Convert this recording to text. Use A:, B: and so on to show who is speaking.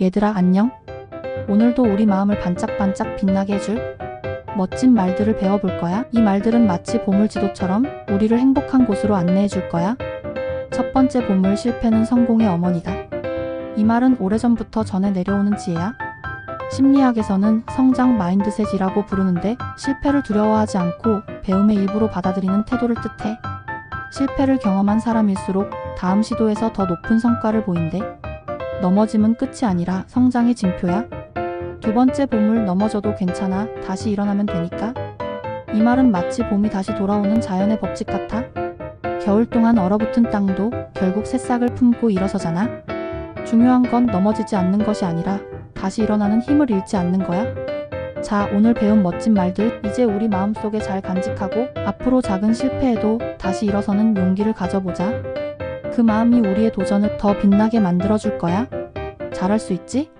A: 얘들아 안녕? 오늘도 우리 마음을 반짝반짝 빛나게 해줄 멋진 말들을 배워볼 거야. 이 말들은 마치 보물 지도처럼 우리를 행복한 곳으로 안내해 줄 거야. 첫 번째 보물 실패는 성공의 어머니다. 이 말은 오래전부터 전해 내려오는 지혜야. 심리학에서는 성장 마인드셋이라고 부르는데 실패를 두려워하지 않고 배움의 일부로 받아들이는 태도를 뜻해. 실패를 경험한 사람일수록 다음 시도에서 더 높은 성과를 보인대. 넘어짐은 끝이 아니라 성장의 징표야. 두 번째 봄을 넘어져도 괜찮아. 다시 일어나면 되니까. 이 말은 마치 봄이 다시 돌아오는 자연의 법칙 같아. 겨울 동안 얼어붙은 땅도 결국 새싹을 품고 일어서잖아. 중요한 건 넘어지지 않는 것이 아니라 다시 일어나는 힘을 잃지 않는 거야. 자, 오늘 배운 멋진 말들 이제 우리 마음속에 잘 간직하고 앞으로 작은 실패에도 다시 일어서는 용기를 가져보자. 그 마음이 우리의 도전을 더 빛나게 만들어줄 거야. 잘할 수 있지?